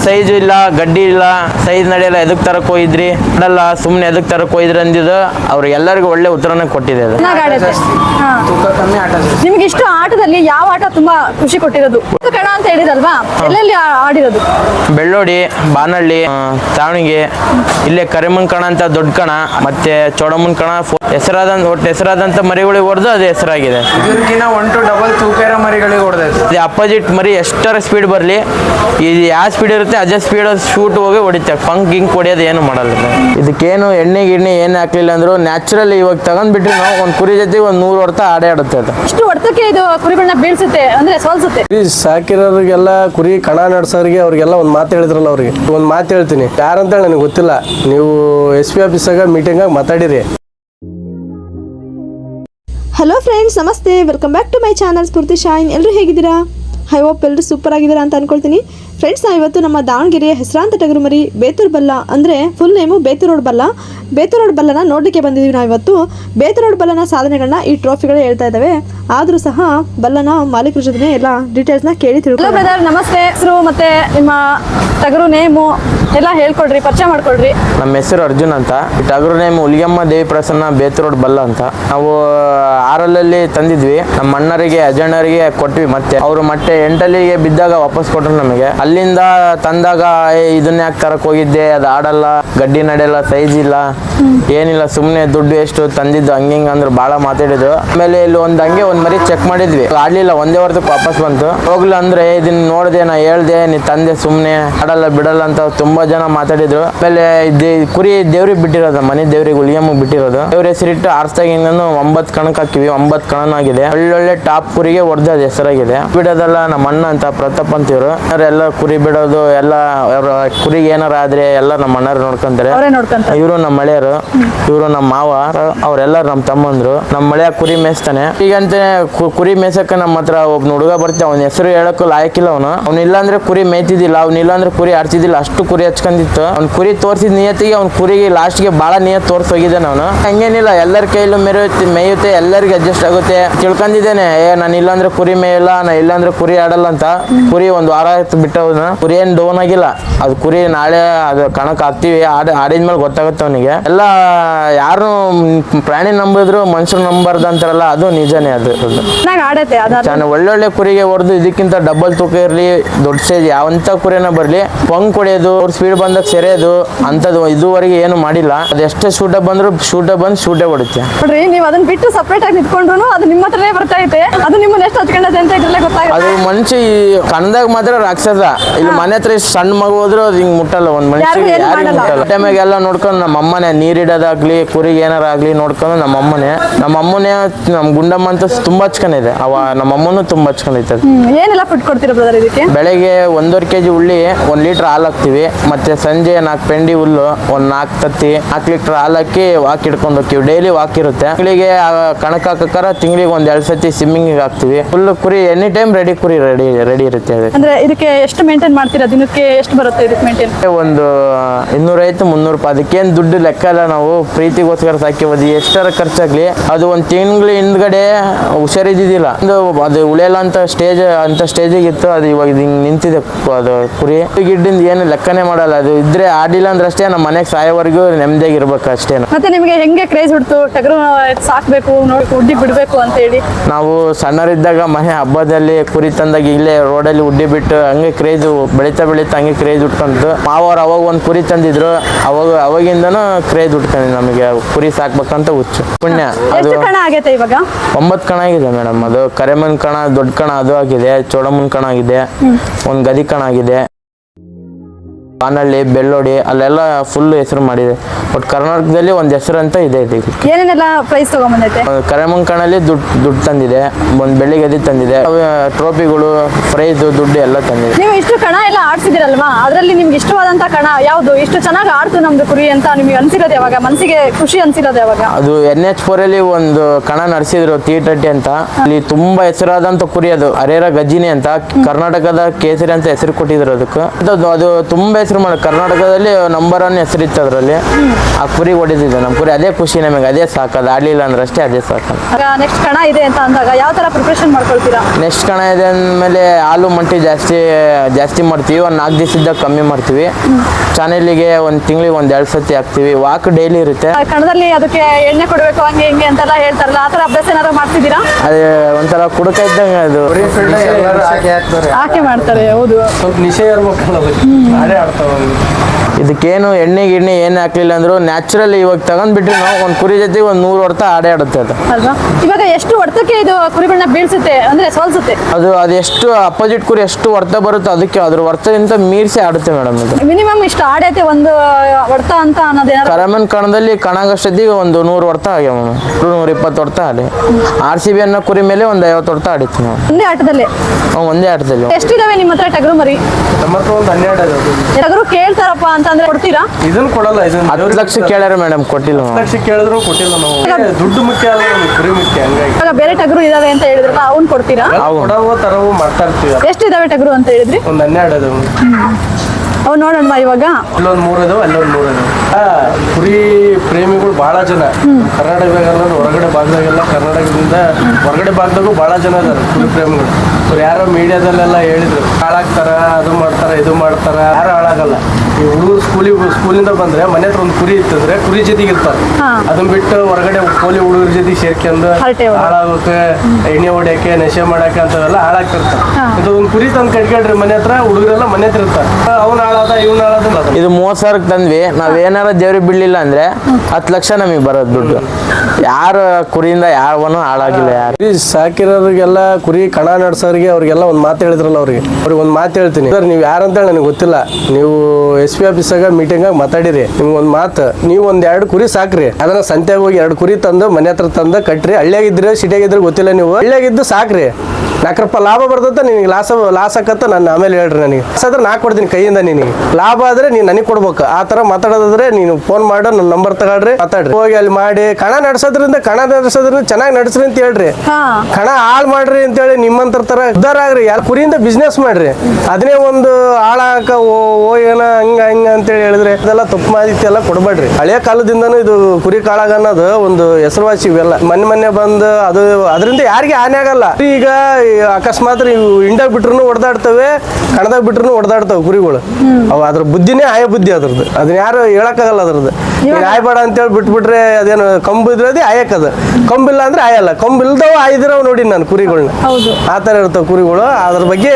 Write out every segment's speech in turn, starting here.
Size ಇಲ್ಲ ಗಡ್ಡಿ ಇಲ್ಲ ಸೈಜ್ ನಡೆಯಲ್ಲ ಎದಕ್ ತರಕ್ ಹೋಗಿದ್ರಿ? ಅಲ್ಲ ಸುಮ್ನೆ ಎದಕ್ ತರಕ್ ಹೋಗಿದ್ರಿ ಅಂದಿದ್ದು ಅವ್ರು ಎಲ್ಲರಿಗೂ ಒಳ್ಳೆ ಉತ್ತರನ ಕೊಟ್ಟಿದೆ ಅದು. ಚೆನ್ನಾಗಿ ಆಡುತ್ತೆ ಹಾ. ತೂಕ ನಿಮ್ಗೆ ಇಷ್ಟು ಆಟದಲ್ಲಿ ಯಾವ ಆಟ ತುಂಬಾ ಖುಷಿ ಕೊಟ್ಟಿರೋದು? ಕಣ ಅಂತ ಹೇಳಿರಲ್ವಾ ಎಲ್ಲೆಲ್ಲಿ ಆ- ಆಡಿರೋದು? ಬೆಳ್ಳೋಡಿ ಬಾನಳ್ಳಿ ಆ, ದಾವಣಿಗೆ ಇಲ್ಲೇ ಕರಿಮನ್ ಕಣ ಅಂತ ದೊಡ್ಡ ಕಣ ಮತ್ತೆ ಚೋಡಮ್ಮನ್ ಕಣ ಫೋ- ಹೆಸರಾದ ಒಟ್ಟು ಹೆಸರಾದಂತ ಮರಿಗಳಿಗೆ ಹೊಡೆದು ಅದು ಹೆಸರಾಗಿದೆ. ಒನ್ ಟು ಡಬಲ್ ತೂಕ ಇರೋ ಮರಿಗಳಿಗೆ ಹೊಡೆದೈತೆ. ಅಪೋಸಿಟ್ ಮರಿ ಎಷ್ಟರ ಸ್ಪೀಡ್ ಬರಲಿ? ಇದು ಯಾವ ಸ್ಪೀಡ್ ಇರುತ್ತೆ ಅದೇ ಸ್ಪೀಡ್ ಶೂಟ್ ಹೋಗಿ ಹೊಡಿತೆ ಪಂಕ್ ಗಿಂಕ್ ಹೊಡಿಯೋದು ಏನು ಮಾಡಲ್ಲ. ಇದು. ಇದಕ್ಕೇನು ಎಣ್ಣೆ ಗಿಣ್ಣೆ ಏನು ಹಾಕ್ಲಿಲ್ಲ ಅಂದ್ರು ನ್ಯಾಚುರಲ್ ಇವಾಗ ತಗೊಂಡ್ಬಿಟ್ರಿ ನಾವು ಒಂದು ಕುರಿ ಜೊತೆ ಒಂದು ನೂರು ಹೊಡ್ತ ಆಡೇ ಆಡುತ್ತೆ ಅದು. ಇಷ್ಟು ಹೊಡೆತಕ್ಕೆ ಇದು ಕುರಿಗಳನ್ನ ಬೀಳ್ಸುತ್ತೆ ಅಂದ್ರೆ ಸೋಲ್ಸುತ್ತೆ? ಕುರಿ ಸಾಕಿರೋರಿಗೆಲ್ಲ ಕುರಿ ಕಣ ನಡೆಸೋರಿಗೆ ಅವ್ರಿಗೆಲ್ಲ ಒಂದು ಮಾತು ಹೇಳಿದ್ರಲ್ಲ ಅವ್ರಿಗೆ. ಒಂದು ಮಾತು ಹೇಳ್ತೀನಿ. ಯಾರಂತೇಳಿ ನನಗೆ ಗೊತ್ತಿಲ್ಲ. ನೀವು ಎಸ್ ಪಿ ಆಫೀಸಾಗ ಮೀಟಿಂಗಾಗ ಮಾತಾಡಿರಿ. Hello friends namaste. Welcome back to my channel Spoorthi Shayin ಎಲ್ಲರೂ ಹೇಗಿದ್ದೀರಾ? ಐ ಹೋಪ್ ಎಲ್ಲರೂ ಸೂಪರ್ ಆಗಿದ್ದೀರಾ ಅಂತ ಅನ್ಕೊಳ್ತೀನಿ. ಫ್ರೆಂಡ್ಸ್ ನಾವು ಇವತ್ತು ನಮ್ಮ ದಾವಣಗೆರೆಯ ಹೆಸರಾಂತ ಟಗರುಮರಿ ಬೇತೂರು ಬಲ್ಲ ಅಂದರೆ ಫುಲ್ ನೇಮು ಬೇತೂರೋಡ್ ಬಲ್ಲ. ಬೇತೂರೋಡ್ ಬಲ್ಲನ ನೋಡಲಿಕ್ಕೆ ಬಂದಿದ್ದೀವಿ ನಾವು ಇವತ್ತು. ಬೇತೂರೋಡ್ ಬಲ್ಲನ ಸಾಧನೆಗಳನ್ನ ಈ ಟ್ರೋಫಿಗಳು ಹೇಳ್ತಾ ಇದ್ದಾವೆ ಆದರೂ ಸಹ ಬಲ್ಲನ ಮಾಲೀಕರ ಜೊತೆ ಎಲ್ಲ ಡೀಟೇಲ್ಸ್ನ ಕೇಳಿ ಹಲೋ ತಿಳ್ಕೊಳ್ಳೋಣ ಬ್ರದರ್ ನಮಸ್ತೆ. ಹೆಸರು ಮತ್ತೆ ನಿಮ್ಮ ಟಗರು ನೇಮು ಎಲ್ಲ ಹೇಳ್ಕೊಡ್ರಿ ಪರಿಚಯ ಮಾಡ್ಕೊಡ್ರಿ. ನಮ್ಮ ಹೆಸರು ಅರ್ಜುನ್ ಅಂತ. ಟಗರು ನೇಮ್ ಹುಲಿಯಮ್ಮ ದೇವಿ ಪ್ರಸನ್ನ ಬೇತರೋಡ್ ಬಲ್ಲ ಅಂತ. ನಾವು ಆರಲ್ಲಲ್ಲಿ ತಂದಿದ್ವಿ. ನಮ್ಮ ಅಣ್ಣರಿಗೆ ಅಜಣ್ಣರಿಗೆ ಕೊಟ್ವಿ ಮತ್ತೆ. ಅವರು ಮತ್ತೆ ಎಂಟಲ್ಲಿಗೆ ಬಿದ್ದಾಗ ವಾಪಸ್ ಕೊಟ್ರು ನಮಗೆ. ಅಲ್ಲಿಂದ ತಂದಾಗ ಇದನ್ನ ಯಾಕೆ ತರಕ್ ಹೋಗಿದ್ದೆ? ಅದು ಆಡಲ್ಲ, ಗಡ್ಡಿ ನಡೆಯಲ್ಲ ಸೈಜ್ ಇಲ್ಲ. ಏನಿಲ್ಲ ಸುಮ್ಮನೆ ದುಡ್ಡು ಎಷ್ಟು ತಂದಿದ್ದು, ಹಂಗೆ ಅಂದ್ರೆ ಭಾಳ ಮಾತಾಡಿದ್ರು. ಆಮೇಲೆ ಇಲ್ಲಿ ಒಂದು ಹಂಗೆ ಒಂದು ಮರಿ ಚೆಕ್ ಮಾಡಿದ್ವಿ. ಆಡ್ಲಿಲ್ಲ, ಒಂದೇ ವರ್ಷಕ್ಕೆ ವಾಪಸ್ ಬಂತು. ಹೋಗ್ಲ ಅಂದ್ರೆ ಇದನ್ನ ನೋಡಿದೆ, ನಾ ಹೇಳ್ದೆ, ನೀ ತಂದೆ ಸುಮ್ಮನೆ ಆಡಲ್ಲ, ಬಿಡಲ್ಲ ಅಂತ ತುಂಬಾ ಜನ ಮಾತಾಡಿದ್ರು. ಆಮೇಲೆ ಕುರಿ ದೇವ್ರಿಗೆ ಬಿಟ್ಟಿರೋದು, ಮನೆ ದೇವ್ರಿಗೆ ಉಳಿಯಮ್ಮಗೆ ಬಿಟ್ಟಿರೋದು. ದೇವ್ರ ಹೆಸರಿಟ್ಟು ಆರ್ಸ್ದಾಗಿಂದ ಒಂಬತ್ತು ಕಣಕ್ ಹಾಕಿವಿ ಒಂಬತ್ತು ಕಣನಾಗಿದೆ ಒಳ್ಳೊಳ್ಳೆ ಟಾಪ್ ಕುರಿಗೆ ಹೊಡೆದ ಹೆಸರಾಗಿದೆ. ಬಿಡೋದಲ್ಲ ನಮ್ಮ ಅಣ್ಣ ಅಂತ ಪ್ರತಾಪ್ ಅಂತಿವ್ರು. ಎಲ್ಲ ಕುರಿ ಬಿಡೋದು ಎಲ್ಲ ಕುರಿ ಕುರಿಗೆ ಏನಾರ ಆದ್ರೆ ಎಲ್ಲ ನಮ್ಮ ಅಣ್ಣರು ನೋಡ್ಕೊಂತಾರೆ. ಇವರು ನಮ್ಮ ಮಳೆಯರು ಇವರು ನಮ್ಮ ಮಾವ ಅವರೆಲ್ಲ ನಮ್ಮ ತಮ್ಮಂದ್ರು. ನಮ್ಮ ಮಳೆಯ ಕುರಿ ಮೇಯಿಸ್ತಾನೆ. ಈಗಂತ ಕುರಿ ಮೇಯ್ಸಕ್ಕೆ ನಮ್ಮ ಹತ್ರ ಒಬ್ಬ ಹುಡುಗ ಬರ್ತೆ ಅವನ ಹೆಸರು ಹೇಳಕ್ಕೂ ಲಾಯಕಿಲ್ಲ ಅವನು. ಅವ್ನು ಇಲ್ಲಾಂದ್ರೆ ಕುರಿ ಮೇಯ್ತಿದ್ದಿಲ್ಲ ಅವ್ನು ಇಲ್ಲಾಂದ್ರೆ ಕುರಿ ಆಡ್ತಿದ್ದಿಲ್ಲ ಅಷ್ಟು ಕುರಿ ಹಚ್ಕೊಂಡಿತ್ತು. ಅವ್ನ ಕುರಿ ತೋರಿಸಿದ ನಿಯತ್ತಿಗೆ ಅವ್ನ ಕುರಿಗೆ ಲಾಸ್ಟ್ಗೆ ಭಾಳ ನಿಯತ್ ತೋರ್ಸಿ ಹೋಗಿದ್ದಾನೆ ಅವನು. ಹಂಗೇನಿಲ್ಲ ಎಲ್ಲರ ಕೈಲೂ ಮೆರೆಯುತ್ತೆ ಮೇಯುತ್ತೆ ಎಲ್ಲರಿಗೂ ಅಡ್ಜಸ್ಟ್ ಆಗುತ್ತೆ. ತಿಳ್ಕೊಂಡಿದ್ದೇನೆ ಏ ನಾನು ಇಲ್ಲಾಂದ್ರೆ ಕುರಿ ಮೇಯಲ್ಲ ನಾ ಇಲ್ಲಾಂದ್ರೆ ಕುರಿ ಆಡಲ್ಲ ಅಂತ. ಕುರಿ ಒಂದು ವಾರ ಆಯ್ತು ಬಿಟ್ಟು ಕುರಿ ಏನು ಡೋನ್ ಆಗಿಲ್ಲ. ಅದು ಕುರಿ ನಾಳೆ ಅದು ಕಣಕ್ ಹಾಕ್ತಿವಿ. ಆಡ ಆಡಿದ್ಮೇಲೆ ಗೊತ್ತಾಗುತ್ತೆ ಅವನಿಗೆ. ಎಲ್ಲ ಯಾರು ಪ್ರಾಣಿ ನಂಬಿದ್ರು ಮನುಷ್ಯರು ನಂಬಾರ್ದು ಅಂತಾರಲ್ಲ ಅದು ನಿಜನೇ ಅದು. ಅದು. ಚೆನ್ನಾಗಿ ಆಡತ್ತೆ. ಅದಾದ ಚೆನ್ನಾಗಿ ಒಳ್ಳೊಳ್ಳೆ ಕುರಿಗೆ ಹೊಡೆದು ಇದಕ್ಕಿಂತ ಡಬಲ್ ತೂಕ ಇರಲಿ ದೊಡ್ಡ ಸೈಜ್ ಯಾವಂತ ಕುರಿನ ಬರಲಿ ಪಂಗ್ ಹೊಡೆಯೋದು ಅವ್ರ ಸ್ಪೀಡ್ ಬಂದಾಗ ಸೆರೆಯೋದು ಅಂಥದ್ದು ಇದುವರೆಗೆ ಏನು ಮಾಡಿಲ್ಲ. ಅದು ಎಷ್ಟೇ ಶೂಟ ಬಂದ್ರು ಶೂಟ ಬಂದು ಶೂಟೇ ಹೊಡುತ್ತೆ. ನೋಡ್ರಿ ನೀವು ಅದನ್ನ ಬಿಟ್ಟು ಸಪ್ರೇಟ್ ಆಗಿ ನಿಂತ್ಕೊಂಡ್ರು ಅದು ನಿಮ್ಮ ಹತ್ರನೇ ಬರ್ತಾ ಐತೆ. ಅದು ನಿಮ್ಮನ್ನ ಎಷ್ಟು ಹಚ್ಕೊಂಡೈತೆ ಅಂತ ಇದ್ರಲ್ಲೇ ಅದು ಗೊತ್ತಾಗುತ್ತೆ ಮನುಷ್ಯ ಈ ಕಣದಾಗ ಮಾತ್ರ ರಾಕ್ಷಸ. ಇಲ್ಲಿ ಮನೆ ಹತ್ರ ಇಷ್ಟ್ ಸಣ್ಣ ಮಗು ಹೋದ್ರು ಅದು ಹಿಂಗ್ ಮುಟ್ಟಲ್ಲ ಒಂದ್ ಮನುಷ್ಯಗೆ ಯಾರು ಏನು ಯಾರಿಗೂ ಮಾಡಲ್ಲ. ಮುಟ್ಟಲ್ಲ. ಟೈಮಾಗೆಲ್ಲ ನೋಡ್ಕೊಂಡು ನಮ್ಮ ಅಮ್ಮನೇ ನೀರಿಡೋದಾಗ್ಲಿ ಕುರಿಗೆ ಏನಾರ ಆಗ್ಲಿ ನೋಡ್ಕೊಂಡು ನಮ್ಮ ಅಮ್ಮನೇ ನಮ್ಮ ಅಮ್ಮನೇ ನಮ್ಮ ಗುಂಡಮ್ಮ ಅಂತ ತುಂಬಾ ಹಚ್ಕೊಂಡಿದೆ. ಅವ ನಮ್ಮ ಅಮ್ಮನೂ ತುಂಬಾ ಹಚ್ಕೊಂಡೈತೆ ಅದು. ಹ್ಮ್ ಏನೆಲ್ಲ ಫುಡ್ ಕೊಡ್ತೀರಾ ಬ್ರದರ್ ಇದಕ್ಕೆ? ಬೆಳಗ್ಗೆ ಒಂದೂವರೆ ಕೆಜಿ ಉಳ್ಳಿ ಒಂದ್ ಲೀಟರ್ ಹಾಲು ಹಾಕ್ತಿವಿ. ಮತ್ತೆ ಸಂಜೆ ನಾಲ್ಕು ಪೆಂಡಿ ಹುಲ್ಲು ಒಂದ್ ನಾಲ್ಕು ತತ್ತಿ ನಾಲ್ಕು ಲೀಟರ್ ಹಾಲು ಹಾಕಿ ವಾಕ್ ಹಿಡ್ಕೊಂಡು ಹೋಗ್ತೀವಿ. ಡೈಲಿ ವಾಕ್ ಇರುತ್ತೆ. ತಿಂಗಳಿಗೆ ಕಣಕ್ ಹಾಕಕ್ಕಾರ ತಿಂಗಳಿಗೆ ಒಂದ್ ಎರಡ್ ಸತಿ ಸ್ವಿಮ್ಮಿಂಗ್ ಹಾಕ್ತಿವಿ. ಫುಲ್ ಕುರಿ ಎನಿ ಟೈಮ್ ರೆಡಿ ಕುರಿ ರೆಡಿ ರೆಡಿ ಇರುತ್ತೆ ಅದು. ಅಂದ್ರೆ ಇದಕ್ಕೆ ಎಷ್ಟು ಮೇಂಟೈನ್ ಮಾಡ್ತೀರಾ? ದಿನಕ್ಕೆ ಎಷ್ಟು ಬರುತ್ತೆ ಇದಕ್ಕೆ ಮೇಂಟೈನ್ ಒಂದು ಇನ್ನೂರೈತು ಮುನ್ನೂರು ರೂಪಾಯಿ. ಅದಕ್ಕೇನು ದುಡ್ಡು ಲೆಕ್ಕ ಇಲ್ಲ ನಾವು. ಪ್ರೀತಿಗೋಸ್ಕರ ಸಾಕಿಬೋದು ಎಷ್ಟರ ಖರ್ಚಾಗ್ಲಿ? ಅದು ಒಂದು ತಿಂಗಳ ಹಿಂದ್ಗಡೆ ಹುಷಾರಿದ್ದಿದ್ದಿಲ್ಲ. ಒಂದು ಅದು ಉಳಿಯಲ್ಲ ಅಂತ ಸ್ಟೇಜ್ ಅಂತ ಸ್ಟೇಜಿಗೆ ಇತ್ತು. ಅದು ಇವಾಗ ಹಿಂಗೆ ನಿಂತಿದೆ ಅದು ಕುರಿ. ಗಿಡ್ಡಿಂದ ಏನು ಲೆಕ್ಕನೇ ಮಾಡಲ್ಲ. ಅದು ಇದ್ರೆ ಆಡಿಲ್ಲ ಅಂದ್ರೆ ಅಷ್ಟೇ ನಮ್ಮ ಮನೆಗೆ ಸಾಯೋವರೆಗೂ ನೆಮ್ಮದಿಯಾಗಿ ಇರ್ಬೇಕು ಅಷ್ಟೇ ಮತ್ತೆ ನಿಮಗೆ ಹೆಂಗೆ ಕ್ರೇಜ್ ಹುಡ್ತು? ಟಗರು ಸಾಕ್ಬೇಕು ನೋಡಿ ಉಡ್ಡಿ ಬಿಡಬೇಕು ಅಂತ ಹೇಳಿ. ನಾವು ಸಣ್ಣರಿದ್ದಾಗ ಮನೆ ಹಬ್ಬದಲ್ಲಿ ಕುರಿ ತಂದಾಗ ಇಲ್ಲೇ ರೋಡಲ್ಲಿ ಉಡ್ಡಿ ಬಿಟ್ಟು ಹಂಗೆ ಕ್ರೇಜ್ ಬೆಳೀತಾ ಬೆಳೀತಾ ಹಂಗೆ ಕ್ರೇಜ್ ಉಟ್ಕೊಂತು ಮಾವವ್ರು ಅವಾಗ ಒಂದು ಕುರಿ ತಂದಿದ್ರು. ಅವಾಗ ಅವಾಗಿಂದನೂ ಕ್ರೇಜ್ ಉಟ್ಕೊಂಡಿ ನಮಗೆ. ಕುರಿ ಸಾಕ್ಬೇಕಂತ ಹುಚ್ಚು. ಪುಣ್ಯ. ಅದು ಎಷ್ಟು ಕಣ ಆಗೈತೆ ಇವಾಗ? ಒಂಬತ್ತು ಕಣ ಆಗಿದೆ ಮೇಡಮ್. ಅದು ಕರೆಮನ್ ಕಣ ದೊಡ್ಡ ಕಣ ಅದು ಆಗಿದೆ ಚೋಡಮನ್ ಕಣ ಆಗಿದೆ ಒಂದು ಗದಿ ಕಣ ಆಗಿದೆ. ಬಾನಹಳ್ಳಿ ಬೆಳ್ಳೋಡಿ ಅಲ್ಲೆಲ್ಲ ಫುಲ್ ಹೆಸರು ಮಾಡಿದೆ. ಬಟ್ ಕರ್ನಾಟಕದಲ್ಲಿ ಒಂದು ಹೆಸರು ಅಂತ ಇದೆ ಇದಕ್ಕೆ ಏನೇನೆಲ್ಲ ಪ್ರೈಸ್ ತಗೊಂಬಂದೈತೆ? ಕರೆಮನ್ ಕಣಲ್ಲಿ ದುಡ್ಡು ದುಡ್ಡು ತಂದಿದೆ. ಒಂದು ಬೆಳ್ಳಿ ಗದಿ ತಂದಿದೆ ಟ್ರೋಫಿಗಳು ಪ್ರೈಸ್ ದುಡ್ಡು ಎಲ್ಲ ತಂದಿದೆ. ನೀವು ಇಷ್ಟು ಕಣ ಎಲ್ಲ ಆಡ್ಸಿದಿರಲ್ವಾ ಅದರಲ್ಲಿ ನಿಮ್ಗೆ ಇಷ್ಟವಾದಂತ ಕಣ ಯಾವ್ದು? ಇಷ್ಟು ಚೆನ್ನಾಗಿ ಆಡ್ತು ನಮ್ದು ಕುರಿ ಅಂತ ನಿಮ್ಗೆ ಅನ್ಸಿರೋದು ಯಾವಾಗ? ಮನಸ್ಸಿಗೆ ಖುಷಿ ಅನ್ಸಿರೋದು ಯಾವಾಗ? ಅದು ಎನ್ ಎಚ್ ಫೋರ್ ಅಲ್ಲಿ ಒಂದು ಕಣ ನಡೆಸಿದ್ರು ಟಿ ಅಂತ. ಅಲ್ಲಿ ತುಂಬಾ ಹೆಸರಾದಂತ ಕುರಿ ಅದು. ಅರೇರ ಗಜಿನಿ ಅಂತ. ಕರ್ನಾಟಕದ ಕೇಸರಿ ಅಂತ ಹೆಸರು ಕೊಟ್ಟಿದ್ರು ಅದಕ್ಕೆ. ಅದು ಅದು ತುಂಬಾ ಹೆಸರು ಮಾಡಿ. ಕರ್ನಾಟಕದಲ್ಲಿ ನಂಬರ್ ಒನ್ ಹೆಸರಿತ್ತು ಅದರಲ್ಲಿ. ಆ ಕುರಿ ಹೊಡಿತಿದ್ದೆ ನಮ್ಮ ಕುರಿ. ಅದೇ ಖುಷಿ ನಮಗೆ. ಅದೇ ಸಾಕದು. ಆಡಲಿಲ್ಲ ಅಂದ್ರೆ ಅಷ್ಟೇ ಅದೇ ಸಾಕು ನೆಕ್ಸ್ಟ್ ಕಣ ಇದೆ ಅಂತ ಅಂದಾಗ ಯಾವ ಥರ ಪ್ರಿಪ್ರೇಷನ್ ಮಾಡ್ಕೊಳ್ತೀರಾ? ನೆಕ್ಸ್ಟ್ ಕಣ ಇದೆ ಅಂದಮೇಲೆ ಹಾಲು ಮಂಟಿ ಜಾಸ್ತಿ ಜಾಸ್ತಿ ಮಾಡ್ತೀವಿ. ಒಂದು ನಾಲ್ಕು ದಿವಸದಾಗ ಕಮ್ಮಿ ಮಾಡ್ತೀವಿ. ಚಾನೆಲಿಗೆ ಒಂದು ತಿಂಗಳಿಗೆ ಒಂದು ಎರಡು ಸತಿ ಹಾಕ್ತೀವಿ. ವಾಕ್ ಡೈಲಿ ಇರುತ್ತೆ. ಆ ಕಣದಲ್ಲಿ ಅದಕ್ಕೆ ಎಣ್ಣೆ ಕೊಡಬೇಕು ಹಂಗೆ ಹಿಂಗೆ ಅಂತೆಲ್ಲ ಹೇಳ್ತಾರಲ್ಲ ಆ ಥರ ಅಭ್ಯಾಸ ಏನಾದ್ರು ಮಾಡ್ತಿದ್ದೀರಾ? ಅದೇ ಒಂಥರ ಕುಡುಕ ಇದ್ದಂಗೆ ಅದು. ಹಾಕಿ ಆಕೆ ಮಾಡ್ತಾರೆ ಹೌದು. ಸ್ವಲ್ಪ ನಿಶೆ ಇರ್ಬೇಕಲ್ಲ ಇದಕ್ಕೇನು ಎಣ್ಣೆ ಗಿಣ್ಣೆ ಏನು ಹಾಕ್ಲಿಲ್ಲ ಅಂದ್ರು ನ್ಯಾಚುರಲ್ ಇವಾಗ ತಗೊಂಡ್ಬಿಟ್ರೆ ನಾವು ಒಂದು ಕುರಿ ಜೊತೆ ಒಂದು ನೂರು ವರ್ತ ಆಡೇ ಆಡುತ್ತೆ ಅದು. ಅಲ್ವಾ? ಇವಾಗ ಎಷ್ಟು ಹೊಡೆತಕ್ಕೆ ಇದು ಕುರಿಗಳನ್ನ ಬೀಳ್ಸುತ್ತೆ? ಅಂದ್ರೆ ಸೋಲ್ಸುತ್ತೆ? ಅದು ಅದು ಎಷ್ಟು ಅಪೋಸಿಟ್ ಕುರಿ ಎಷ್ಟು ವರ್ತ ಬರುತ್ತೋ ಅದಕ್ಕೆ ಅದ್ರ ಹೊರ್ತದಿಂದ ಮೀರಿಸಿ ಆಡುತ್ತೆ ಮೇಡಮ್ ಇದು. ಮಿನಿಮಮ್ ಇಷ್ಟು ಆಡೈತೆ ಒಂದು ಹೊಡ್ತ ಅಂತ ಅನ್ನೋದೇನಾದ್ರು ಕರಮನ್ ಕಣದಲ್ಲಿ ಕಣಗಷ್ಟೊತ್ತಿಗೆ ಒಂದು ನೂರು ಹೊಡ್ತ ಆಗ್ಯಾವ ಮೇಡಮ್. ನೂರ ಇಪ್ಪತ್ತು ಹೊಡ್ತ ಆಡಿ ಆರ್ ಸಿ ಬಿ ಅನ್ನೋ ಕುರಿ ಮೇಲೆ ಒಂದು ಐವತ್ತು ಹೊಡ್ತ ಆಡಿತ್ತು ನಾವು ಒಂದೇ ಆಟದಲ್ಲಿ? ಅವ್ ಒಂದೇ ಆಟದಲ್ಲಿ. ಎಷ್ಟಿದಾವೆ ನಿಮ್ಮ ಹತ್ರ ಟಗರು ಮರಿ? ನಮ್ಮತ್ರ ಒಂದು ಹನ್ನೆರಡು ಅದು ಟಗರು ಕೇಳ್ತಾರಪ್ಪ ಅಂತಂದ್ರೆ ಕೊಡ್ತೀರಾ? ಇದನ್ನ ಕೊಡಲ್ಲ ಇದನ್ನ ಹತ್ತು ಲಕ್ಷ ಕೇಳ್ಯಾರ ಮೇಡಮ್ ಕೊಟ್ಟಿಲ್ಲ. ಲಕ್ಷ ಕೇಳಿದ್ರು ಕೊಟ್ಟಿಲ್ಲ ನಾವು. ದುಡ್ಡು ಮುಖ್ಯ ಅಲ್ಲ ನಮ್ಗೆ ಕುರಿ ಮುಖ್ಯ ಹಂಗಾಗಿ. ಇವಾಗ ಬೇರೆ ಟಗರು ಇದಾವೆ ಅಂತ ಹೇಳಿದ್ರಲ್ಲ ಅವ್ನ್ ಕೊಡ್ತೀರಾ? ಕೊಡವು ತರವು ಮಾಡ್ತಾ ಇರ್ತೀವಿ. ಎಷ್ಟಿದಾವೆ ಟಗರು ಅಂತ ಹೇಳಿದ್ರಿ? ಒಂದ್ ಹನ್ನೆರಡು ಅದು ಅವ್ ನೋಡೋಣ ಇವಾಗ. ಅಲ್ಲೊಂದ್ ಮೂರು ಅದಾವ ಅಲ್ಲೊಂದು ಮೂರು ಕುರಿ ಪ್ರೇಮಿಗಳು ಬಹಳ ಜನ. ಕರ್ನಾಟಕದಾಗೆಲ್ಲ ಹೊರಗಡೆ ಭಾಗದಾಗೆಲ್ಲ ಕರ್ನಾಟಕದಿಂದ ಹೊರಗಡೆ ಭಾಗದಾಗೂ ಬಹಳ ಜನ ಅದಾರ ಕುರಿ ಪ್ರೇಮಿಗಳು. ಅವ್ರು ಯಾರೋ ಮೀಡಿಯಾದಲ್ಲೆಲ್ಲ ಹೇಳಿದ್ರು ಹಾಳಾಗ್ತಾರ ಅದು ಮಾಡ್ತಾರ ಇದು ಮಾಡ್ತಾರ ಯಾರು ಹಾಳಾಗಲ್ಲ. ಈ ಹುಡುಗರು ಸ್ಕೂಲಿಗೆ ಸ್ಕೂಲಿಂದ ಬಂದ್ರೆ ಮನೆ ಹತ್ರ ಒಂದು ಕುರಿ ಇತ್ತಂದ್ರೆ ಕುರಿ ಜೊತೆಗೆ ಇರ್ತಾರೆ. ಅದನ್ನ ಬಿಟ್ಟು ಹೊರಗಡೆ ಕೋಲಿ ಹುಡುಗರ ಜೊತೆ ಸೇರ್ಕೊಂಡು ಹಾಳಾಗೋಕೆ ಎಣ್ಣೆ ಹೊಡ್ಯಕ್ಕೆ ನಶೆ ಮಾಡಕ್ಕೆ ಅಂತವೆಲ್ಲ ಹಾಳಾಗ್ತಿರ್ತಾರೆ. ಇದು ಒಂದು ಕುರಿ ತಂದು ಕಟ್ಕೊಂಡ್ರಿ ಮನೆ ಹತ್ರ ಹುಡುಗರೆಲ್ಲ ಮನೆ ಹತ್ರ ಇರ್ತಾರೆ. ಅವ್ನ ಹಾಳಾದ ಇವ್ನ ಹಾಳಾದ ಇದು ಮೂವತ್ತು ಸಾವಿರಕ್ಕೆ ತಂದ್ವಿ. ನಾವ್ ಏನಾರ ದೇವ್ರಿಗೆ ಬಿಡ್ಲಿಲ್ಲ ಅಂದ್ರೆ ಹತ್ತು ಲಕ್ಷ ನಮಗೆ ಬರೋದು ದುಡ್ಡು. ಯಾರ ಕುರಿಯಿಂದ ಯಾವನು ಹಾಳಾಗಿಲ್ಲ ಯಾರು. ಕುರಿ ಸಾಕಿರೋರಿಗೆಲ್ಲ ಕುರಿ, ಕಣ ನಡ್ಸೋರಿಗೆ ಅವ್ರಿಗೆಲ್ಲ ಒಂದು ಮಾತು ಹೇಳಿದ್ರಲ್ಲ ಅವ್ರಿಗೆ. ಅವ್ರಿಗೆ ಒಂದು ಮಾತು ಹೇಳ್ತೀನಿ. ಸರ್, ನೀವು ಯಾರಂತೇಳಿ ನನಗೆ ಗೊತ್ತಿಲ್ಲ. ನೀವು ಎಸ್ ಪಿ ಆಫೀಸಾಗ ಮೀಟಿಂಗಾಗ ಮಾತಾಡಿರಿ. ನಿಮ್ಗೆ ಒಂದು ಮಾತು. ನೀವು ಒಂದ್ ಎರಡು ಕುರಿ ಸಾಕ್ರಿ. ಅದನ್ನ ಸಂತೆಗೆ ಹೋಗಿ ಎರಡು ಕುರಿ ತಂದು ಮನೆ ಹತ್ರ ತಂದು ಕಟ್ರಿ. ಹಳ್ಳಿಯಾಗಿದ್ರೆ ಸಿಟಿಯಾಗಿದ್ರೆ ಗೊತ್ತಿಲ್ಲ ನೀವು. ಹಳ್ಳಿಯಾಗಿದ್ದು ಸಾಕ್ರಿ. ನಾಲ್ಕು ರೂಪಾಯಿ ಲಾಭ ಬರ್ತದ ನಿನಗೆ ಲಾಸ ಲಾಸ್ ಆಕತ್ತ ನಾನು ಆಮೇಲೆ ಹೇಳ್ರಿ ನನಗೆ. ಸದ್ರ ನಾ ಕೊಡ್ತೀನಿ ಕೈಯಿಂದ ನಿನಗೆ. ಲಾಭ ಆದ್ರೆ ನೀನು ನನಗೆ ಕೊಡ್ಬೇಕು. ಆ ಥರ ಮಾತಾಡೋದಾದ್ರೆ ನೀನು ಫೋನ್ ಮಾಡೋ ನನ್ನ ನಂಬರ್ ತಗೊಳ್ರಿ ಮಾತಾಡ್ರಿ. ಹೋಗಿ ಅಲ್ಲಿ ಮಾಡಿ ಕಣ ನಡೆಸೋದ್ರಿಂದ ಕಣ ನಡೆಸೋದ್ರಿಂದ ಚೆನ್ನಾಗಿ ನಡೆಸ್ರಿ ಅಂತ ಹೇಳ್ರಿ. ಕಣ ಹಾಳು ಮಾಡ್ರಿ ಅಂತೇಳಿ ನಿಮ್ಮಂತರ ತರ ಉದ್ದಾರ ಆಗ್ರಿ. ಯಾರು ಕುರಿಯಿಂದ ಬಿಸ್ನೆಸ್ ಮಾಡ್ರಿ. ಅದನ್ನೇ ಒಂದು ಹಾಳಾಕ ಏನ ಹಂಗ ಹಂಗ ಅಂತೇಳಿ ಹೇಳಿದ್ರೆ ಅದೆಲ್ಲ ತಪ್ಪು ಮಾಹಿತಿ ಎಲ್ಲ ಕೊಡ್ಬೇಡ್ರಿ. ಹಳೆಯ ಕಾಲದಿಂದನೂ ಇದು ಕುರಿ ಕಾಳಾಗ ಅನ್ನೋದು ಒಂದು ಹೆಸರುವಾಸಿ ಇವೆಲ್ಲ. ಮೊನ್ನೆ ಮೊನ್ನೆ ಬಂದು ಅದು ಅದರಿಂದ ಯಾರಿಗೆ ಹಾನಿ ಆಗಲ್ಲ. ಈಗ ಅಕಸ್ಮಾತ್ ಇವು ಇಂಡಾಗ ಬಿಟ್ರು ಹೊಡೆದಾಡ್ತವೆ ಕಣದಾಗ ಬಿಟ್ರು ಹೊಡೆದಾಡ್ತವೆ ಕುರಿಗಳು. ಅವ ಅದ್ರ ಬುದ್ಧಿನೇ ಆಯ ಬುದ್ಧಿ ಅದ್ರದ್ದು. ಅದನ್ನ ಯಾರು ಹೇಳಕ್ಕಾಗಲ್ಲ ಅದ್ರದ್ದು. ಆಯ್ಬೇಡ ಅಂತೇಳಿ ಬಿಟ್ಬಿಟ್ರೆ ಅದೇನು ಕಂಬು ಇದ್ರದೇ ಕಂಬ್ ಕಂಬಿಲ್ಲ ಅಂದ್ರೆ ಆಯಲ್ಲ. ಕಂಬಿಲ್ದವ ಆಯ್ದಿರವ್ ನೋಡಿ ನಾನು ಕುರಿಗಳನ್ನ ಆತರ ಆ ಥರ ಇರ್ತಾವ ಕುರಿಗಳು. ಅದ್ರ ಬಗ್ಗೆ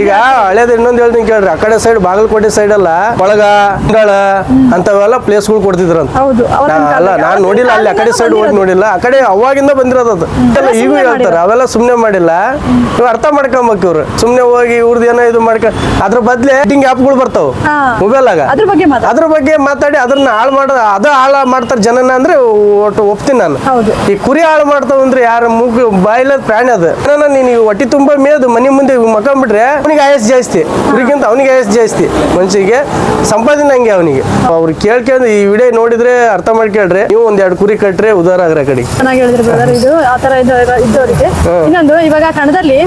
ಈಗ ಹಳೇದ್ ಇನ್ನೊಂದ್ ಹೇಳಿ ಹೇಳ್ತೀನಿ ಕೇಳ್ರಿ. ಆ ಕಡೆ ಸೈಡ್ ಬಾಗಲಕೋಟೆ ಸೈಡ್ ಅಲ್ಲ ಕೊಳಗ ಅಂತವೆಲ್ಲ ಪ್ಲೇಸ್ಗಳು ಕೊಡ್ತಿದ್ರಂತ. ಅಲ್ಲ ನಾನು ನಾನ್ ನೋಡಿಲ್ಲ ಅಲ್ಲಿ ಆ ಕಡೆ ಸೈಡ್ ಹೋಗಿ ನೋಡಿಲ್ಲ. ಆ ಕಡೆ ಅವಾಗಿಂದ ಬಂದಿರೋದು ಅದು. ಈಗೂ ಸುಮ್ನೆ ಹೇಳ್ತಾರೆ ಅವೆಲ್ಲ ಸುಮ್ಮನೆ ಮಾಡಿಲ್ಲ. ನೀವು ಅರ್ಥ ಮಾಡ್ಕೊಂಬೇಕು ಇವ್ರು. ಸುಮ್ಮನೆ ಹೋಗಿ ಇವ್ರದ್ದು ಏನೋ ಇದು ಮಾಡ್ಕ ಅದ್ರ ಬದ್ಲೆ ಆಪ್ ಆ್ಯಪ್ಗಳು ಬರ್ತಾವ. ಮೊಬೈಲ್ ಆಗ. ಅದ್ರ ಬಗ್ಗೆ ಮಾತಾಡ. ಅದ್ರ ಬಗ್ಗೆ ಮಾತಾಡಿ ಅದನ್ನ ಹಾಳು ಮಾಡ ಅದ ಹಾಳು ಮಾಡ್ತಾರೆ ಜನನ ಅಂದ್ರೆ ಒಟ್ಟು ಒಪ್ತೀನಿ ನಾನು. ಈ ಕುರಿ ಹಾಳು ಮಾಡ್ತಾವ ಅಂದ್ರೆ ಯಾರ ಮೂಗು ಬಾಯಿಲದ ಪ್ರಾಣಿ ಅದು. ನೀನು ಈ ಹೊಟ್ಟಿ ತುಂಬ ಮೇದು ಮನೆ ಮುಂದೆ ಮಕ್ಕೊಂಡ್ಬಿಟ್ರೆ ಅವನಿಗೆ ಆಯಸ್ ಜಾಸ್ತಿ. ಕುರಿಗಿಂತ ಅವನಿಗೆ ಆಯಸ್ ಜಾಸ್ತಿ. ಮನುಷ್ಯಗೆ ಸಂಪಾದನೆ ಹಂಗೆ ಅವನಿಗೆ. ಅವ್ರು ಕೇಳ್ಕೊಂಡು ಈ ವಿಡಿಯೋ ನೋಡಿದ್ರೆ ಅರ್ಥ ಮಾಡ್ಕೇಳ್ರಿ. ನೀವು ಒಂದ್ ಎರಡು ಕುರಿ ಕಟ್ರೆ ಉದಾರ ಕಡೆ. ಚೆನ್ನಾಗಿ ಹೇಳಿದ್ರಿ ಬ್ರದರ್ ಇದು ಆತರ ಇದ್ದವರಿಗೆ. ಇನ್ನೊಂದು ಇವಾಗ ಕಣದಲ್ಲಿ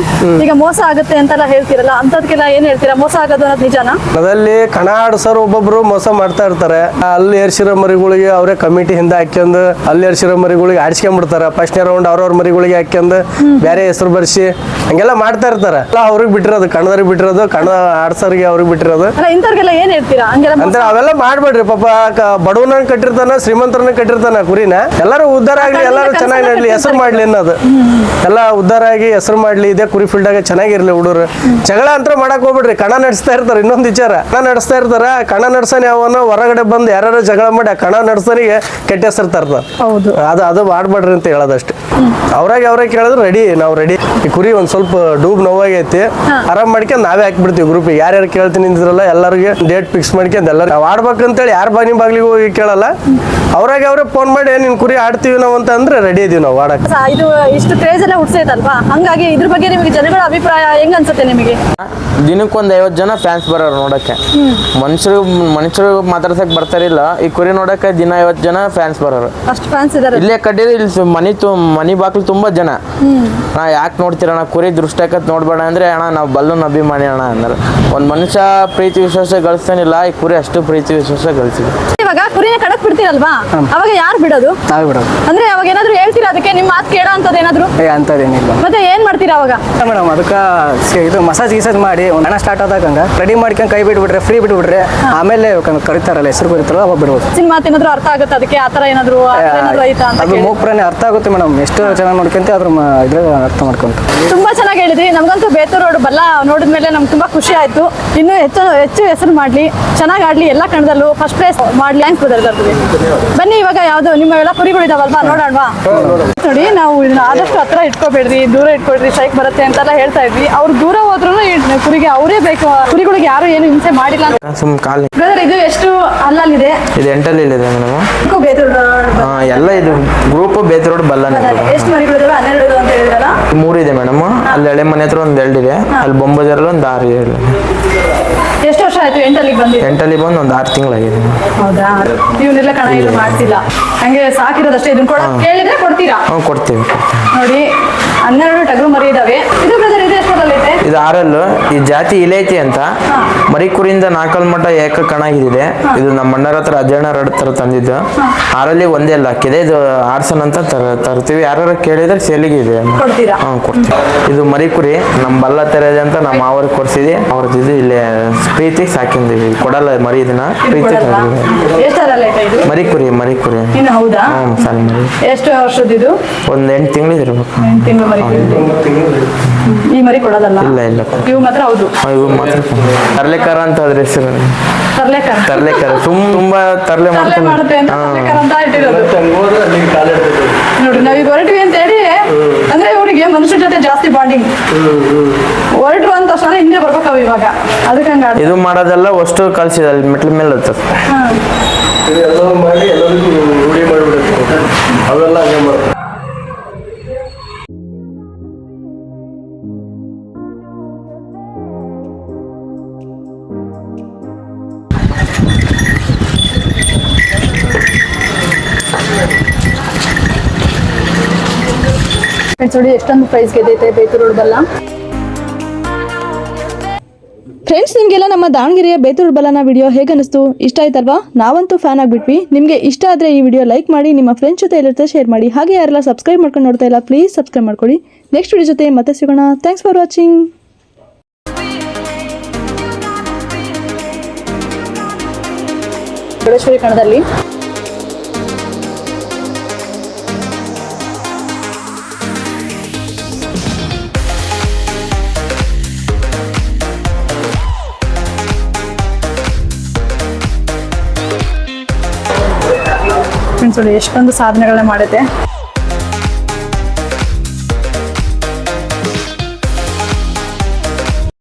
ಈಗ ಮೋಸ ಆಗುತ್ತೆ ಅಂತೆಲ್ಲ ಹೇಳ್ತೀರಲ್ಲ ಅಂತದಕ್ಕೆಲ್ಲ ಏನ್ ಹೇಳ್ತೀರಾ? ಮೋಸ ಆಗೋದು ಅನ್ನೋದು ನಿಜಾನ? ಅದಲ್ಲಿ ಕಣ ಆಡ್ಸೋರು ಒಬ್ಬೊಬ್ರು ಮೋಸ ಮಾಡ್ತಾ ಇರ್ತಾರೆ. ಅಲ್ಲಿ ಏರ್ಸಿರೋ ಮರಿಗಳಿಗೆ ಅವರೇ ಕಮಿಟಿ ಹಿಂದೆ ಹಾಕ್ಯಂದು ಅಲ್ಲಿ ಏರ್ಸಿರೋ ಮರಿಗಳಿಗೆ ಆಡ್ಸ್ಕೊಂಡ್ಬಿಡ್ತಾರ ಫಸ್ಟ್ನೇ ರೌಂಡ್ ಅವ್ರವ್ರ ಮರಿಗಳಿಗೆ ಹಾಕ್ಯಂದು ಬೇರೆ ಹೆಸರು ಬರ್ಸಿ ಹಂಗೆಲ್ಲ ಮಾಡ್ತಾ ಇರ್ತಾರೆ. ಎಲ್ಲ ಅವ್ರಿಗೆ ಬಿಟ್ಟಿರೋದು ಕಣದವ್ರಿಗೆ ಬಿಟ್ಟಿರೋದು ಕಣ ಆಡ್ಸೋರಿಗೆ ಅವ್ರಿಗೆ ಬಿಟ್ಟಿರೋದು. ಇಂಥವ್ರಿಗೆಲ್ಲ ಏನ್ ಹೇಳ್ತೀರಾ? ಹಂಗೆಲ್ಲ ಅಂತ ಅವೆಲ್ಲ ಮಾಡ್ಬೇಡ್ರಿ ಪಾಪ. ಬಡವನ ಕಟ್ಟಿರ್ತಾನ ಶ್ರೀಮಂತರನ್ನ ಕಟ್ಟಿರ್ತಾನ ಕುರಿನ. ಎಲ್ಲರೂ ಉದ್ಧಾರ ಆಗ್ಲಿ ಎಲ್ಲರೂ ಚೆನ್ನಾಗಿ ನಡ್ಲಿ ಹೆಸರು ಮಾಡ್ಲಿ ಅನ್ನೋದು. ಎಲ್ಲ ಉದ್ದಾರ ಆಗಿ ಹೆಸರು ಮಾಡ್ಲಿ ಇದೇ ಕುರಿ ಫೀಲ್ಡಾಗ ಚೆನ್ನಾಗಿರ್ಲಿ ಹುಡುಗರು. ಜಗಳ ಅಂತ ಮಾಡಕ್ ಹೋಗ್ಬಿಡ್ರಿ ಕಣ ನಡೆಸ್ತಾ ಇರ್ತಾರೆ ಇನ್ನೊಂದು ವಿಚಾರ. ಕಣ ನಡೆಸ್ತಾ ಇರ್ತಾರ ಕಣ ನಡ್ಸನ್ ಯಾವನೋ ಹೊರಗಡೆ ಬಂದು ಯಾರು ಜಗಳ ಮಾಡಿ ಆ ಕಣ ನಡ್ಸನಿಗೆ ಕೆಟ್ಟ ಹೆಸರು ತರ್ತಾರೆ. ಅದು ಅದು ಮಾಡ್ಬೇಡ್ರಿ ಅಂತ ಹೇಳೋದಷ್ಟೇ. ಅವ್ರಾಗ ಅವ್ರಾಗ ಕೇಳಿದ್ರೆ ರೆಡಿ ನಾವು ರೆಡಿ ಈ ಕುರಿ ಒಂದ್ ಸ್ವಲ್ಪ ಡೂಬ್ ನೋವಾಗೈತಿ ಆರಾಮ್ ಮಾಡ್ಕೊಂಡ್ ನಾವೇ ಹಾಕ್ಬಿಡ್ತೀವಿ ಗ್ರೂಪ್ ಯಾರ್ಯಾರು ಕೇಳ್ತೀನಿ ಅಂದಿದ್ರಲ್ಲ ಎಲ್ಲರಿಗೆ ಡೇಟ್ ಫಿಕ್ಸ್ ಮಾಡ್ಕೊಂಡು ಎಲ್ಲರೂ ಆಡ್ಬೇಕಂತ ಆಡ್ಬೇಕಂತೇಳಿ ಯಾರು ಬಾನಿ ಬಾಗ್ಲಿಗೆ ಹೋಗಿ ಕೇಳಲ್ಲ ಅವ್ರಾಗ ಅವ್ರೇ ಫೋನ್ ಮಾಡಿ ನಿನ್ ಕುರಿ ಆಡ್ತೀವಿ ನಾವು ಅಂತ ಅಂದ್ರೆ ರೆಡಿ ಇದೀವಿ ನಾವು ಆಡಕ್ಕೆ ಇದು ಇಷ್ಟು ಕ್ರೇಜ್ ಎಲ್ಲ ಹುಡ್ಸೈತಲ್ವಾ ಹಂಗಾಗಿ ಇದ್ರ ಬಗ್ಗೆ ನಿಮಗೆ ಜನಗಳ ಅಭಿಪ್ರಾಯ ಹೆಂಗ್ ಅನ್ಸುತ್ತೆ ನಿಮಗೆ? ದಿನಕ್ಕೊಂದು ಐವತ್ತು ಜನ ಫ್ಯಾನ್ಸ್ ಬರೋರು ನೋಡಕ್ಕೆ. ಮನುಷ್ಯರು ಮನುಷ್ಯರು ಮಾತಾಡ್ಸಕ್ ಬರ್ತಾರಿಲ್ಲ ಈ ಕುರಿ ನೋಡಕ್ಕೆ ದಿನ ಐವತ್ತು ಜನ ಫ್ಯಾನ್ಸ್ ಬರೋರು. ಅಷ್ಟು ಫ್ಯಾನ್ಸ್ ಇದ್ದಾರೆ ಇಲ್ಲೇ ಕಟ್ಟಿದ್ರೆ ಇಲ್ಲಿ ಸು- ಮನಿ ತು ಮನಿ ಬಾಕ್ಲು ತುಂಬಾ ಜನ. ನಾ ಯಾಕೆ ನೋಡ್ತೀರಣ್ಣ ಕುರಿ ದೃಷ್ಟಾಕತ್ ನೋಡ್ಬೇಡ ಅಂದ್ರೆ ಅಣ್ಣ ನಾವು ಬಲ್ಲೂನ್ ಅಭಿಮಾನಿ ಅಣ್ಣ ಅಂದ್ರೆ. ಒಂದ್ ಮನುಷ್ಯ ಪ್ರೀತಿ ವಿಶ್ವಾಸ ಗಳಿಸ್ತಾನಿಲ್ಲ ಈ ಕುರಿ ಅಷ್ಟು ಪ್ರೀತಿ ವಿಶ್ವಾಸ ಗಳಿಸಿದೆ ಇವಾಗ ಕುರಿನ ಕಡಕ್ ಬಿಡ್ತೀರಲ್ವಾ? ಅವಾಗ ಯಾರು ಬಿಡೋದು? ನಾವೇ ಬಿಡೋದು. ಅಂದ್ರೆ ಅವಾಗ ಏನಾದ್ರು ಹೇಳ್ತೀರಾ? ಅದಕ್ಕೆ ನಿಮ್ಮ ಮಾತು ಕೇಳೋ ಅಂತದ್ ಏನಾದ್ರು? ಏ ಅಂಥದ್ದೇನಿಲ್ಲ. ಮತ್ತೆ ಏನ್ ಮಾಡ್ತೀರಾ ಅವಾಗ? ಮೇಡಮ್ ಅದಕ್ಕೆ ಇದು ಮಸಾಜ್ ಗೀಸಾಜ್ ಮಾಡಿ ಒಂದು ಹಣ ಸ್ಟಾರ್ಟ್ ಆದಾಗ ಹಂಗೆ ರೆಡಿ ಮಾಡ್ಕೊಂಡು ಕೈ ಬಿಟ್ಬಿಟ್ರೆ ಫ್ರೀ ಬಿಟ್ಬಿಟ್ರೆ ಆಮೇಲೆ ಕರಿತಾರಲ್ಲ ಹೆಸರು ಬರೀತಾರಲ್ಲ ಅವಾಗ ಬಿಡ್ಬೋದು. ನಿಮ್ ಮಾತು ಏನಾದ್ರು ಅರ್ಥ ಆಗುತ್ತೆ? ಅದಕ್ಕೆ ಆತರ ಏನಾದ್ರು ಏನಾದ್ರು ಐತಾ ಅಂತ ಅದು ಕೇಳಿ. ಅರ್ಥ ಆಗುತ್ತೆ ಮೇಡಮ್. ಎಷ್ಟು ಚೆನ್ನಾಗಿ ನೋಡ್ಕೊಂತ ಅದ್ರ ಮ- ಇದ್ರಾಗ ಅರ್ಥ ಮಾಡ್ಕೊಂತ ತುಂಬಾ ಚೆನ್ನಾಗಿ ಹೇಳಿದ್ರಿ. ನಮ್ಗಂತೂ ಬೇತೂರು ರೋಡ್ ಬಲ್ಲ ನೋಡಿದ್ಮೇಲೆ ನಮ್ಗೆ ತುಂಬಾ ಖುಷಿ ಆಯ್ತು. ಇನ್ನು ಹೆಚ್ಚು ಹೆಚ್ಚು ಹೆಸರು ಮಾಡ್ಲಿ. ಚೆನ್ನಾಗಿ ಆಡ್ಲಿ ಎಲ್ಲ ಕಣದಲ್ಲೂ. ಫಸ್ಟ್ ಪ್ಲೇಸ್ ಮಾಡ್ಲಿ ಅಂತ ಬನ್ನಿ ಇವಾಗ ಯಾವ್ದು ನಿಮ್ಮ ಎಲ್ಲ ಕುರಿಗಳು ಇದಾವಲ್ವಾ ನೋಡೋಣವಾ ನೋಡಿ ನಾವು ಇದನ್ನ ಆದಷ್ಟು ಹತ್ರ ಇಟ್ಕೋಬೇಡ್ರಿ ದೂರ ಇಟ್ಕೊಳ್ರಿ ಸೈಕ್ ಬರುತ್ತೆ ಅಂತೆಲ್ಲ ಹೇಳ್ತಾ ಇದ್ವಿ. ಅವ್ರು ದೂರ ಹೋದ್ರು ಕುರಿಗೆ ಅವರೇ ಬೇಕು. ಕುರಿಗಳಿಗೆ ಯಾರು ಏನು ಹಿಂಸೆ ಮಾಡಿಲ್ಲ ಸುಮ್ ಕಾಲ್ ಬ್ರದರ್ ಇದು ಎಷ್ಟು ಅಲ್ಲಲ್ಲಿದೆ ಇದು ಎಂಟಲ್ಲಿ ಇದೆ ಮೇಡಮ್ ಬೇತೂರು ಎಲ್ಲ ಇದು ಗ್ರೂಪ್ ಬೇತರೋಡ್ ಬಲ್ಲನೇ ಎಷ್ಟು ಮರಿಗಳಿದಾವೆ ಹನ್ನೆರಡು ಅಂತ ಹೇಳಿದ್ರಲ್ಲ? ಮೂರು ಇದೆ ಮೇಡಮ್ ಅಲ್ಲಿ ಹಳೆ ಮನೆ ಹತ್ರ ಒಂದ್ ಎರಡಿದೆ ಇದೆ ಅಲ್ಲಿ ಬೊಂಬಜಾರಲ್ಲಿ ಒಂದು ಆರು ಇದೆ. ವರ್ಷ ಆಯ್ತು ಎಂಟಲ್ಲಿ ಬಂದಿದೆ. ಎಂಟಲ್ಲಿ ಬಂದು ಒಂದು ಆರು ತಿಂಗಳಾಗಿದೆ. ಹೌದಾ? ಇವನ್ನೆಲ್ಲ ಕಣ ಇದು ಮಾಡ್ತಿಲ್ಲ. ಹಂಗೆ ಸಾಕಿರೋದಷ್ಟೇ ಇದನ್ನ ಕೊಡ ಕೇಳಿದ್ರೆ ಕೊಡ್ತೀರಾ? ಹ್ಞೂ ಕೊಡ್ತೀವಿ ನೋಡಿ ಹನ್ನೆರಡು ಟಗರು ಮರಿ ಇದಾವೆ. ಇದು ಬ್ರದರ್ ಇದೆ ಇದು ಆರಲ್ಲು. ಈ ಜಾತಿ ಇಲೈತಿ ಅಂತ. ಮರಿಕುರಿಯಿಂದ ನಾಲ್ಕಲ್ ಮಠ ಏಕ ಕಣಾಗಿದೆ ಇದು ನಮ್ಮ ಅಣ್ಣರ ಹತ್ರ ಅಜ್ಜಣ್ಣರ ಹತ್ರ ತಂದಿದ್ದು. ಆರಲ್ಲಿ ಒಂದೇ ಹಾಕಿದೆ ಇದು ಆರ್ಸನ್ ಅಂತ ತರ ತರ್ತೀವಿ. ಯಾರು ಕೇಳಿದ್ರೆ ಸೇಲಿಗೆ ಇದೆ. ಹ್ಞೂ ಕೊಡ್ತೀವಿ. ಇದು ಮರಿಕುರಿ ನಮ್ಮ ಬಲ್ಲ ತೆರೆದೆ ಅಂತ ನಮ್ಮ ಅವ್ರಿಗೆ ಕೊಡ್ಸಿದ್ವಿ. ಅವ್ರದ್ದು ಇದು ಇಲ್ಲೇ ಪ್ರೀತಿ ಸಾಕಿಂದಿವಿ ಕೊಡಲ್ಲ ಮರಿ ಇದನ್ನ. ಪ್ರೀತಿ ಮರಿಕುರಿ ಮರಿಕುರಿ. ಹ್ಞೂ ಸಣ್ಣ ಮರಿ. ಎಷ್ಟು ವರ್ಷದ ಇದು? ಒಂದು ಎಂಟು ತಿಂಗಳು ಈ ಮರಿ ಕೊಡೋದಲ್ಲ? ಇಲ್ಲ ಇಲ್ಲ ಇವು ಮಾತ್ರ ಹೌದು. ಇವು ಮಾತ್ರ ತರ್ಲೆಕಾರ ಅಂತ ಅದ್ರ ಹೆಸರು ತರ್ಲೇಕರ. ತರ್ಲೆಕಾರ. ತುಂಬ ತುಂಬಾ ತರ್ಲೆ ತರ್ಲೆ ಮಾಡುತ್ತೆ ಅಂತ ಇಟ್ಟಿರೋದು ನೋಡಿ ನಾವೀಗ ಹೊರಟ್ವಿ ಅಂತ ಹೇಳಿ ಅಂದ್ರೆ ಇವರಿಗೆ ಮನುಷ್ಯ ಜೊತೆ ಜಾಸ್ತಿ ಬಾಂಡಿಂಗ್ ಹೊರಟು ಅಂತ ತಕ್ಷಣ ಹಿಂದೆ ಬರ್ಬೇಕು ಅವು ಇವಾಗ. ಅದಕ್ಕೆ ಹಂಗ ಇದು ಮಾಡೋದೆಲ್ಲ ಅಷ್ಟು ಕಲ್ಸಿದ ಅಲ್ಲಿ ಮೆಟ್ಲ ಮೇಲೆ ಹತ್ತದು. ಇದೆಲ್ಲ ಮಾಡಿ ಎಲ್ಲರಿಗೂ ರೂಢಿ ಮಾಡಿಬಿಡುತ್ತೆ. ಅವೆಲ್ಲ ಹಂಗೆ ಮಾಡ್ತಾರೆ. ನೋಡಿ ಎಷ್ಟೊಂದು ಪ್ರೈಸ್ ಗೆದ್ದೈತೆ ಬೇತೂರು ಬಲ್ಲ ಫ್ರೆಂಡ್ಸ್ ನಿಮಗೆಲ್ಲ ನಮ್ಮ ದಾವಣಗೆರೆಯ ಬೇತೂರು ಬಲನ ವಿಡಿಯೋ ಹೇಗೆ ಅನಿಸ್ತು ಇಷ್ಟ ಆಯ್ತಲ್ವಾ? ನಾವಂತೂ ಫ್ಯಾನ್ ಆಗಿಬಿಟ್ವಿ. ನಿಮಗೆ ಇಷ್ಟ ಆದರೆ ಈ ವಿಡಿಯೋ ಲೈಕ್ ಮಾಡಿ ನಿಮ್ಮ ಫ್ರೆಂಡ್ಸ್ ಜೊತೆ ಇರುತ್ತೆ ಶೇರ್ ಮಾಡಿ. ಹಾಗೆ ಯಾರೆಲ್ಲ ಸಬ್ಸ್ಕ್ರೈಬ್ ಮಾಡ್ಕೊಂಡು ನೋಡ್ತಾ ಇಲ್ಲ ಪ್ಲೀಸ್ ಸಬ್ಸ್ಕ್ರೈಬ್ ಮಾಡ್ಕೊಳ್ಳಿ ನೆಕ್ಸ್ಟ್ ವಿಡಿಯೋ ಜೊತೆ ಮತ್ತೆ ಸಿಗೋಣ. ಥ್ಯಾಂಕ್ಸ್ ಫಾರ್ ವಾಚಿಂಗ್ ಕಣದಲ್ಲಿ. ನೋಡಿ ಎಷ್ಟೊಂದು ಸಾಧನೆಗಳನ್ನ ಮಾಡೈತೆ